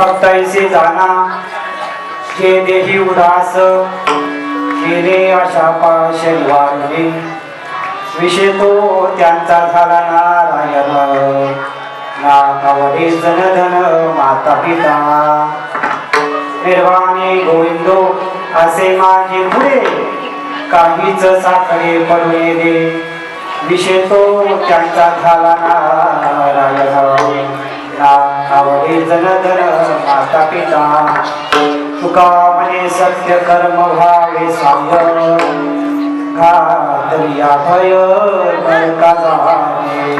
भक्ताईसे जाना. जे देही उदास केले अशा पाशन वाढले विषय तो त्यांचा झाला नारायण. नाकावडे जनधन माता पिता. निर्वाणे गोविंदो असे माझे पुढे काहीच साखरे पडले दे विषय तो त्यांचा झाला नारायण. माता पिता. तुका म्हणे सत्य कर्म व्हावे सांग. घातरिया भय नरका जाणे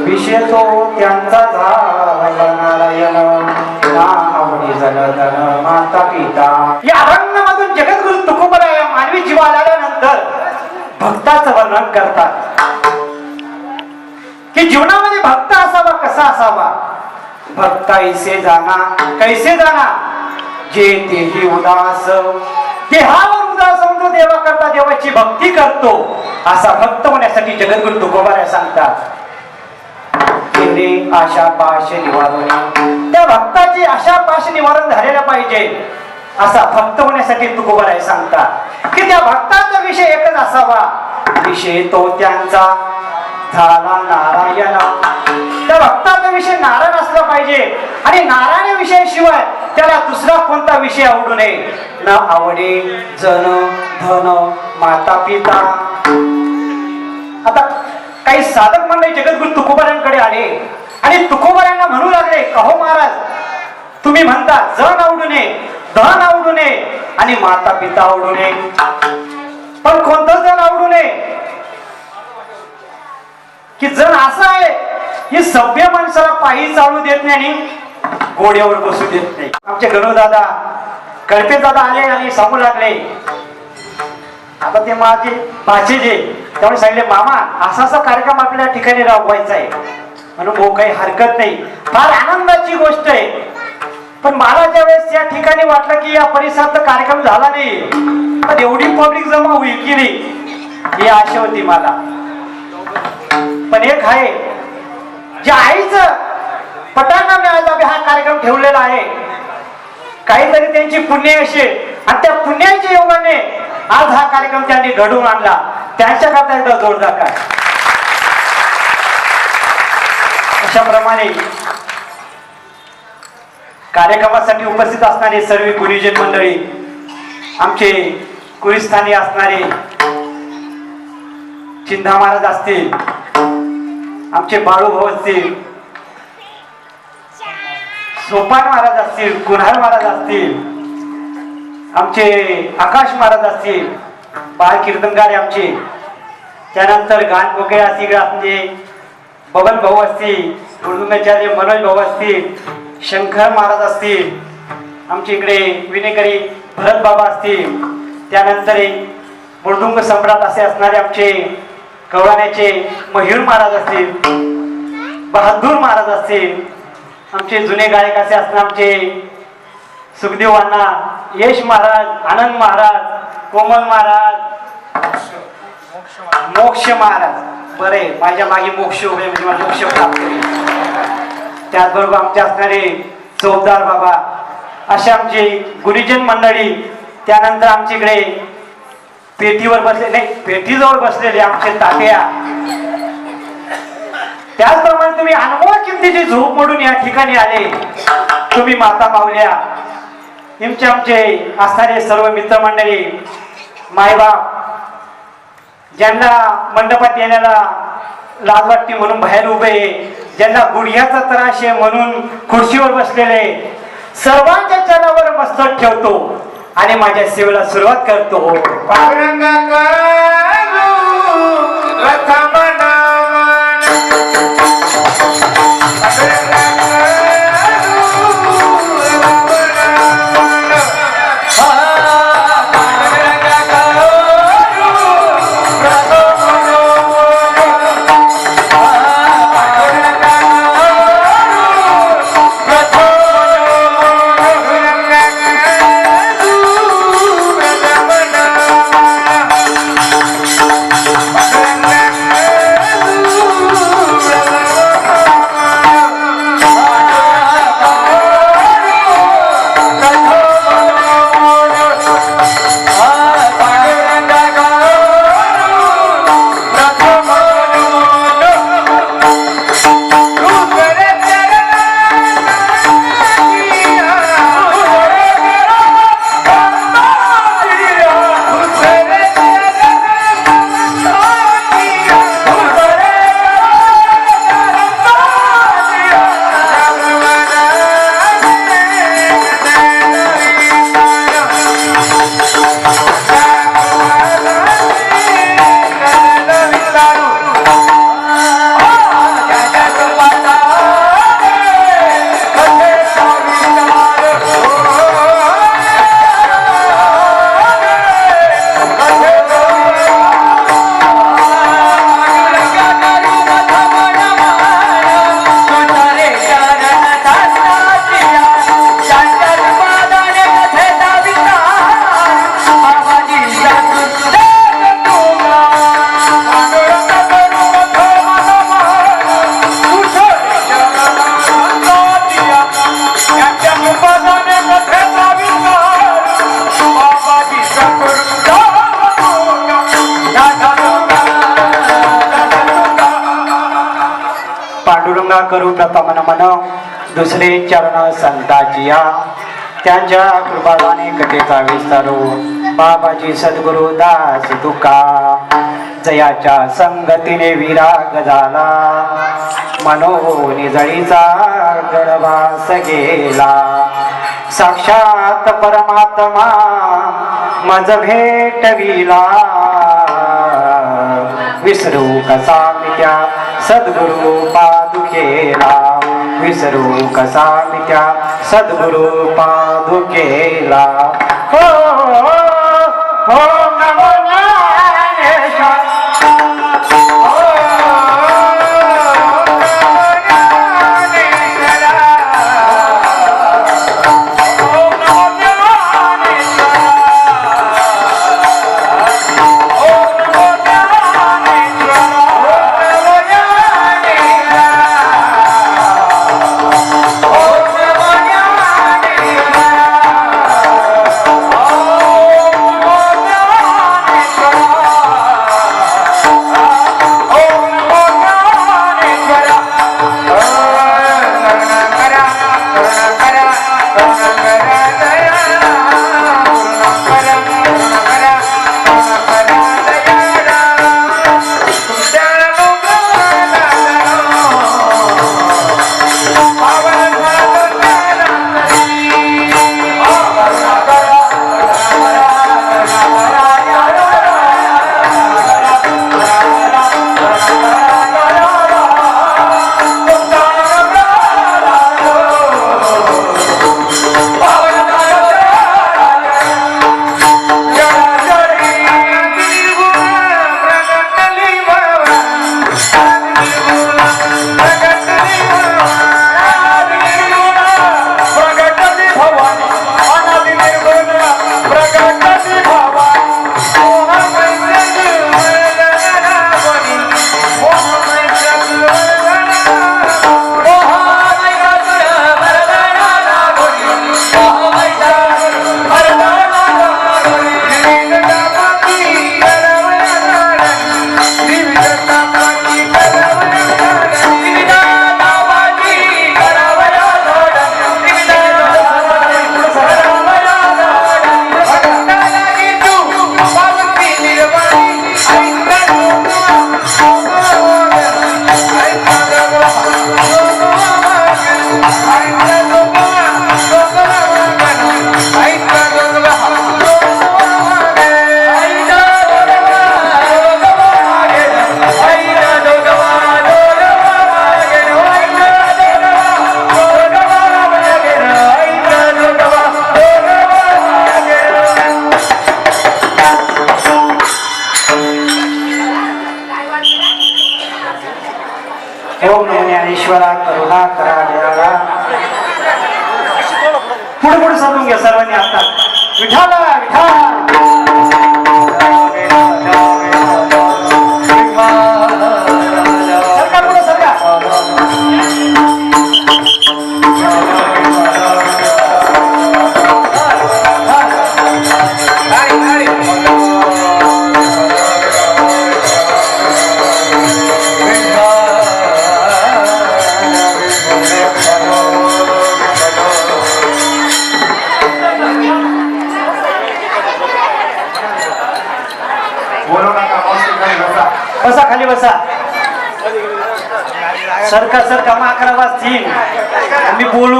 विषय तो त्यांचा झाला नारायण. माता पिता. या अरण्यामधून जगद्गुरु तुकोबरा या मानवी जीवाला आल्यानंतर भक्ताचं वर्णन करतात. की जीवनामध्ये भक्त असावा कसा असावा? भक्त ऐसे जाना कैसे जाना? जे तेही उदास. देहावर उदास होऊन देवा करता देवाची भक्ती करतो असा भक्त होण्यासाठी जगद्गुरु तुकोबारा सांगतात. आशा पाश निवारण. त्या भक्ताची आशा पाश निवारण झालेला पाहिजे असा भक्त होण्यासाठी तुकोबाराय सांगतात. की त्या भक्ताचा विषय एकच असावा. विषय तो त्यांचा. झाला नारायण. त्या भक्ताचा विषय नारायण असला पाहिजे. आणि नारायण विषयाशिवाय त्याला दुसरा कोणता विषय आवडू नये? न आवडे जन धन माता पिता. आता काही साधक मंडळी जगद्गुरु तुकोबारांकडे आले. आणि तुकोबारांना म्हणू लागले कहो महाराज तुम्ही म्हणता जन आवडू नये धन आवडू नये आणि माता पिता आवडू नये. पण कोणतं जण आवडू नये? की जण असं आहे की सभ्य माणसाला पायी चालू देत नाही आणि घोड्यावर बसू देत नाही. आमचे गणू दादा कळपे दादा आले आणि सांगू लागले. आता ते माझे भाचे जे त्यामुळे सांगितले मामा असा असा कार्यक्रम आपल्या ठिकाणी राबवायचा आहे. म्हणून हो काही हरकत नाही. फार आनंदाची गोष्ट आहे. पण मला ज्यावेळेस या ठिकाणी वाटलं की या परिसरात कार्यक्रम झाला नाही पण एवढी पब्लिक जमा होईल की नाही ही आशा होती मला. पण एक आहे जे आईच पटांना मिळायचा हा कार्यक्रम ठेवलेला आहे. काहीतरी त्यांची पुण्य असे आणि त्या पुण्याच्या योगाने आज हा कार्यक्रम त्यांनी घडवून आणला. त्यांच्याकरता एकदा जोरदार काय? अशाप्रमाणे कार्यक्रमासाठी उपस्थित असणारे सर्व गुरुजन मंडळी आमचे कुरिस्थानी असणारे चिंधा महाराज असतील आमचे बाळू भाऊ असतील सोपान महाराज असतील कुन्हार महाराज असतील आमचे आकाश महाराज असतील बाळ कीर्तनकार आहे आमचे. त्यानंतर गान वगैरे असतील आमचे बबन भाऊ असतील मृदुंगाचार्य मनोज भाऊ असतील शंकर महाराज असतील आमच्या इकडे विनेकरी भरत बाबा असतील त्यानंतर मृदुंग सम्राट असे असणारे आमचे कवळाण्याचे मयूर महाराज असतील बहादूर महाराज असतील आमचे जुने गायक असे असणार आमचे सुखदेव अण्णा यश महाराज आनंद महाराज कोमल महाराज मोक्ष महाराज. बरे माझ्या मागे मोक्ष उभे म्हणजे मला मोक्ष प्राप्त त्याचबरोबर आमचे असणारे चौदार बाबा असे आमचे गुरुजन मंडळी त्यानंतर आमच्याकडे पेटीवर बसले नाही पेटीजवळ बसलेले आमचे तात्या. त्याचप्रमाणे तुम्ही अनमोल किमतीची झोप मोडून या ठिकाणी आले. तुम्ही माता मावल्या तुमचे आमचे असणारे सर्व मित्रमंडळी मायबाप ज्यांना मंडपात येण्याला लाज वाटते म्हणून बाहेर उभे आहे, ज्यांना गुडघ्याचा त्रास आहे म्हणून खुर्चीवर बसलेले सर्वांच्या चरणावर मस्तक ठेवतो. आणि माझ्या सेवेला सुरुवात करतो. पांडुरंग दुसरे चरण संताची या त्यांच्या कृपाने कथेचा विस्तारू बाबाजी सद्गुरु दास तुका जयाच्या संगतीने विराग झाला. मनोनिजळीचा गडवास गेला. साक्षात परमात्मा मज भेटविला विसरू कसा मित्या सद्गुरु पादुकेला? विसरू कसा मित्या सद्गुरु पादुकेला हो हो, हो, हो.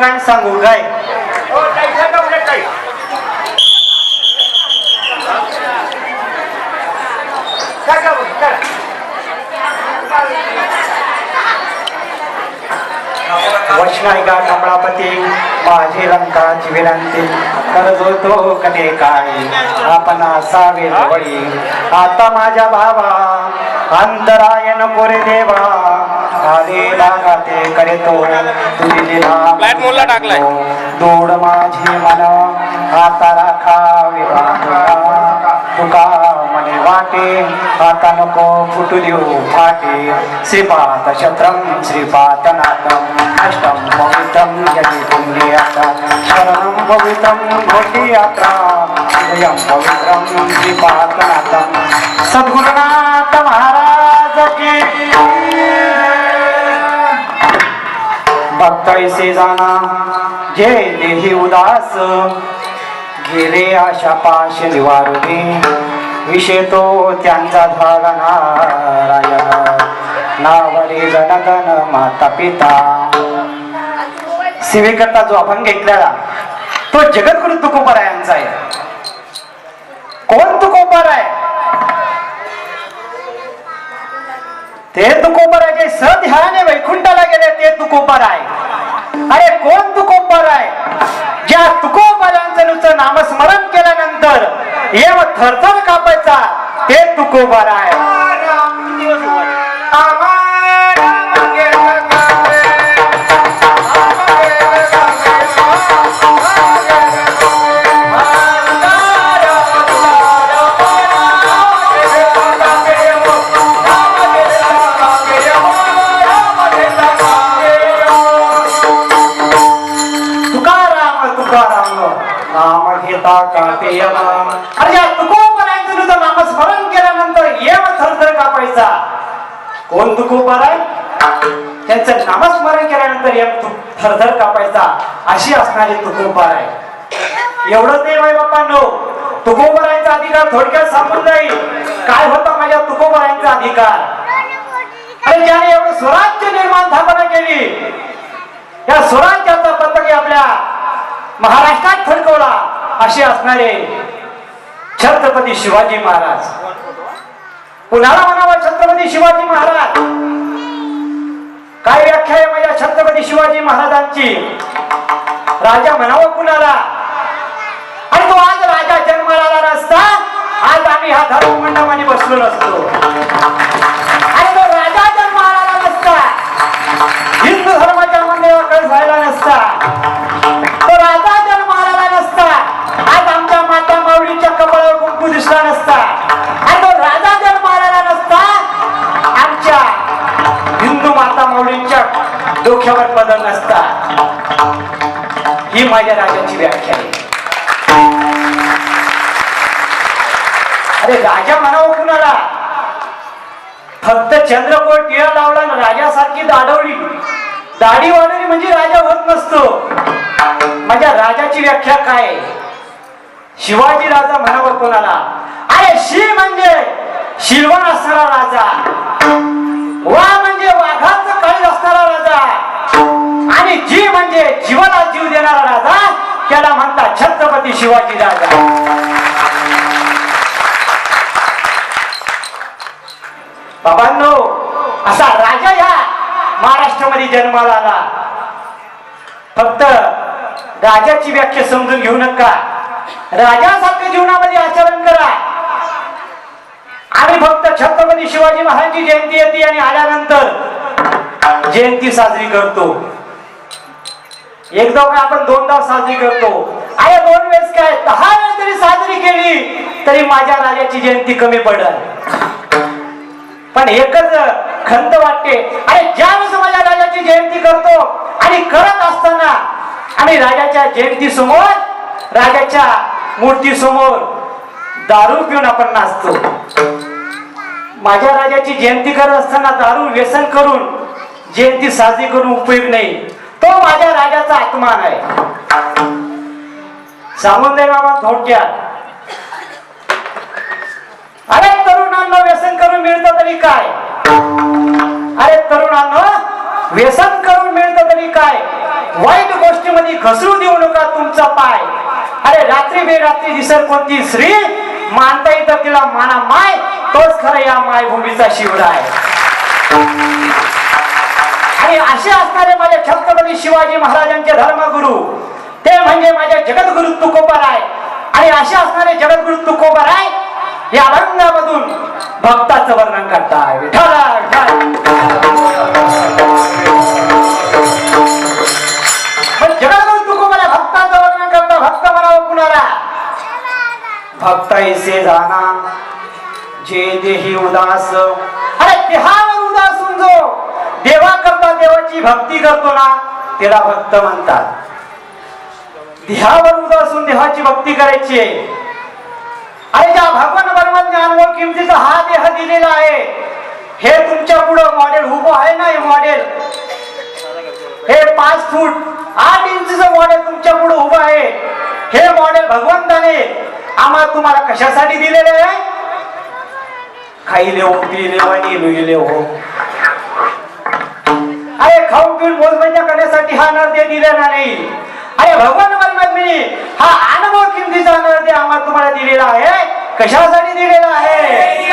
काय सांगू काय? हो. वैष्णविका कमळापती माझी लंकाची विनंती. कर्ज होतो कने काय आपण असावे जवळी आता माझ्या भावा अंतरायन कोरे देवा. आले लागाते करतो तुझी लिला Flight mode ला टाकलाय. दोड माझी मन आता राखावी तुका मने वाटे आता नको फुटू देऊ फाटे. श्रीपात शत्रम श्रीपात नाथम अष्टम पवित्रम यदि पुण्ययात्रा शरणम पवित्रम घोटी यात्रा. पवित्रम श्रीपात नाथम सद्गुरुनाथ महाराज की. तैसे जाना जे देही उदास गेले आशा पाश निवारुनी. विषय तो त्यांचा झाला नारायण नावरे जनगण माता पिता सेवेकरता जो अभंग घेतलेला तो जगद्गुरु तुकोबरायांचा आहे. कोण तुकोबर आहे ते तुकोबर जे सध्याने वैकुंठाला गेले ते तुकोबर आहे अरे कोण तुकोबर आहे? ज्या तुकोबालांचं नुसतं नामस्मरण केल्यानंतर येव थरथर कापायचा ते तुकोबर आहे. नाम घेता कापे यम अरे या तुकोबरायांचं तुझं नामस्मरण केल्यानंतर येव थरथर कापायचा कोण तुकोबर आहे त्यांचं नामस्मरण केल्यानंतर येम तु- थरथर कापायचा अशी असणारी तुकोबर आहे एवढंच नाही बाई बाप्पांनो तुकोबरायचा अधिकार थोडक्यात सांगून जाईल. काय होता माझ्या तुकोबरायचा अधिकार? अरे ज्याने एवढं स्वराज्य निर्माण स्थापना केली या स्वराज्याचा पतंग आपल्या. महाराष्ट्रात फडकवला असे असणारे छत्रपती शिवाजी महाराज. कुणाला म्हणावा छत्रपती शिवाजी महाराज. काय व्याख्या आहे माझ्या छत्रपती शिवाजी महाराजांची? राजा म्हणावं कुणाला? आणि तो आज राजा जन्माला आला नसता आज आम्ही हा धर्म मंडपाने बसलो नसतो. आणि तो राजा जन्माला आला नसता हिंदू धर्माच्या मंदिराकडे व्हायला नसता तो राजा जन्माला आला नसता आज आमच्या माता माऊलीच्या कपाळावर कुंकू दिसला आणि तो राजा जर आला नसता आमच्या हिंदू माता माऊलींच्या डोक्यावर पदर नसता. ही माझ्या राजाची व्याख्या आहे. अरे राजा म्हणावं कुणाला? फक्त चंद्रकोट टिळा लावला ना राजासारखी दाढवली. दाढी वाढवली म्हणजे राजा होत नसतो. माझ्या राजाची व्याख्या काय शिवाजी राजा म्हणावं कोणाला? अरे शी म्हणजे शिलवण असणारा राजा. वा म्हणजे वाघाच काळी असणारा राजा. आणि जी म्हणजे जीवाला जीव देणारा राजा त्याला म्हणतात छत्रपती शिवाजी राजा. बाबांनो असा राजा ह्या महाराष्ट्रामध्ये जन्माला आला. फक्त राजाची व्याख्या समजून घेऊ नका. राजासारखं जीवनामध्ये आचरण करा. आम्ही फक्त छत्रपती शिवाजी महाराजांची जयंती येते आणि आल्यानंतर जयंती साजरी करतो. एकदा काय आपण दोनदा साजरी करतो. अरे दोन वेळेस काय? दहा वेळेस जरी साजरी केली तरी माझ्या राजाची जयंती कमी पडल. पण एकच खंत वाटते अरे ज्यावेळेस माझ्या राजाची जयंती करतो आणि करत असताना आम्ही राजाच्या जयंती समोर राजाच्या मूर्ती समोर दारू पिऊन आपण नाचतो. माझ्या राजाची जयंती करत असताना दारू व्यसन करून जयंती साजरी करून उपयोग नाही. तो माझ्या राजाचा आत्मान आहे. सांगून दे बाबा थोडक्यात अरे तरुणांना व्यसन करून मिळतं तरी काय? अरे तरुणांना व्यसन करून मिळतं तरी काय? वाईट गोष्टीमध्ये घसरू देऊ नका तुमचा पाय. अरे रात्री बेरात्री दिसत कोणती स्त्री मानता येतं तिला माना माय तोच खरा या मायभूमीचा शिवडा आहे आणि असे असणारे माझे छत्रपती शिवाजी महाराजांचे धर्मगुरु ते म्हणजे माझे जगद्गुरु तुकोबर आणि असे असणारे जगद्गुरु तुकोबर या अभंगामधून भक्ताचं वर्णन करताय. विठाला जगद्गुरु तुकोबर भक्ताचं वर्णन करता भक्त म्हणावं कुणाला? भक्त भक्ताईसे जाना. जे देही उदास. अरे देहावर उदास होऊन जो देवा करता देवाची भक्ती करतो ना त्याला भक्त म्हणतात. देहावर उदासून देवाची भक्ती करायची. आहे अरे ज्या भगवान बरोबर ज्ञान व किमतीचा हा देह दिलेला आहे हे तुमच्या पुढं मॉडेल उभं आहे ना हे मॉडेल हे पाच फूट आठ इंचचं मॉडेल तुमच्यापुढे उभं आहे. हे मॉडेल भगवंताने आम्हाला तुम्हाला कशासाठी दिलेले आहे? खाईले हो पिले वाणी लुईले हो अरे खाऊन पिऊन मोजमजा करण्यासाठी हा नरदे दिलेला नाही. अरे भगवान परमात्म्याने हा अनुभव किमतीचा नरदे आम्हाला तुम्हाला दिलेला आहे. कशासाठी दिलेला आहे?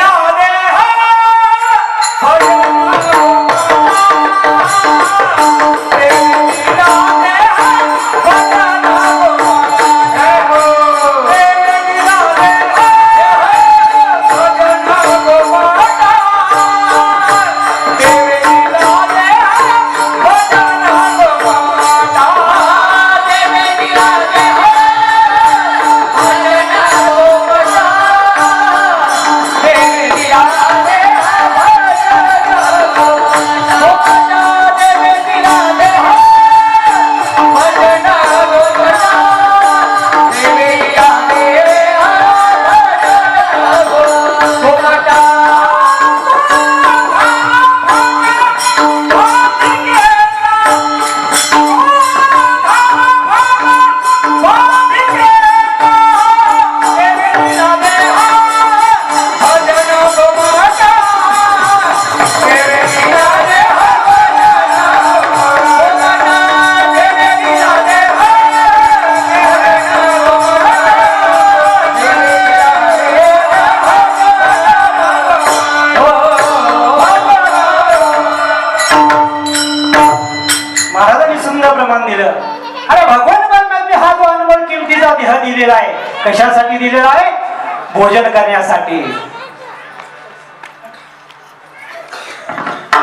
भोजन करण्यासाठी.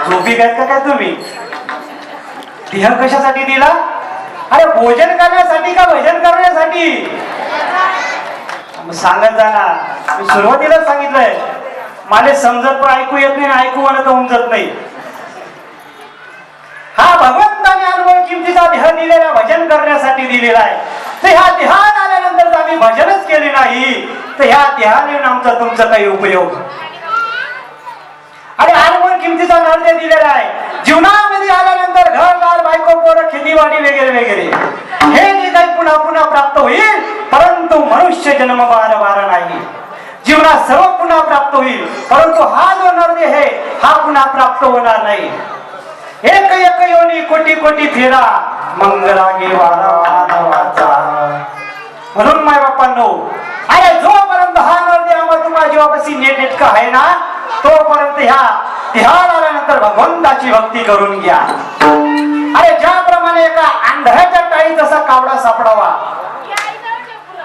झोपी काय का काय तुम्ही? देह कशासाठी दिला? अरे भोजन करण्यासाठी का भजन करण्यासाठी? सांगत जाणार मी सुरुवातीला सांगितलंय. मला समजत पण ऐकू येत नाही ऐकू मला तर उमजत नाही. हा भगवंताने अनुभव किमतीचा देह दिलेला भजन करण्यासाठी दिलेला आहे. तर ह्या देहात आल्यानंतर जर आम्ही भजनच केले नाही तर ह्या देहाने आमचा तुमचा काही उपयोग. आणि अनुभव किमतीचा नर्दे दिलेला आहे जीवनामध्ये आल्यानंतर घर दार बायको पोरं खेतीवाडी वगैरे वगैरे. हे जे काही पुन्हा पुन्हा प्राप्त होईल परंतु मनुष्य जन्म बार बार नाही. जीवनात सर्व पुन्हा प्राप्त होईल परंतु हा जो नर्दे आहे हा पुन्हा प्राप्त होणार नाही. एक एक योनी कोटी कोटी फिरा मंगलागे वारा वाचा म्हणून माय बाप्पांनो अरे जोपर्यंत हा नरदे आम्हाला तुम्हाला जीवापाशी नेट नेटका आहे ना तोपर्यंत ह्या ध्यान आल्यानंतर भगवंताची भक्ती करून घ्या. अरे ज्याप्रमाणे एका आंधळ्याच्या टाळी जसा कावडा सापडावा.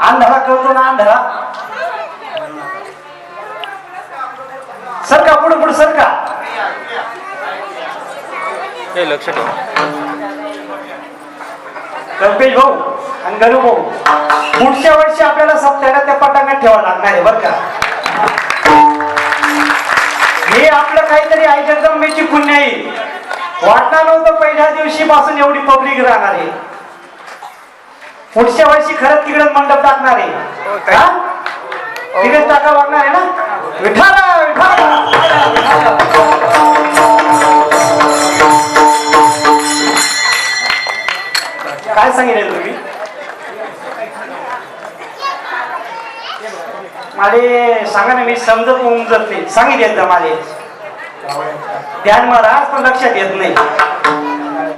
आंधळा करतो ना आंधळा? सरका पुढे पुढे सरका. हे लक्ष ठेवा. कल्पेश भाऊ आणि गणू भाऊ पुढच्या वर्षी आपल्याला सप्त्याला त्या पटांगणात ठेवावं लागणार आहे बरं का? हे आपलं काहीतरी आई जगदंबेची पुण्य आहे. वाटणार नव्हतं पहिल्या दिवशी पासून एवढी पब्लिक राहणार आहे. पुढच्या वर्षी खरंच तिकडे मंडप टाकणार आहे. हा? तिकडेच टाका लागणार आहे ना? विठाला काय सांगितलं तुम्ही? माले सांगा ना मी समजत उमजत नाही. सांगितलं एकदा माले. ध्यान महाराज पण लक्षात येत नाही.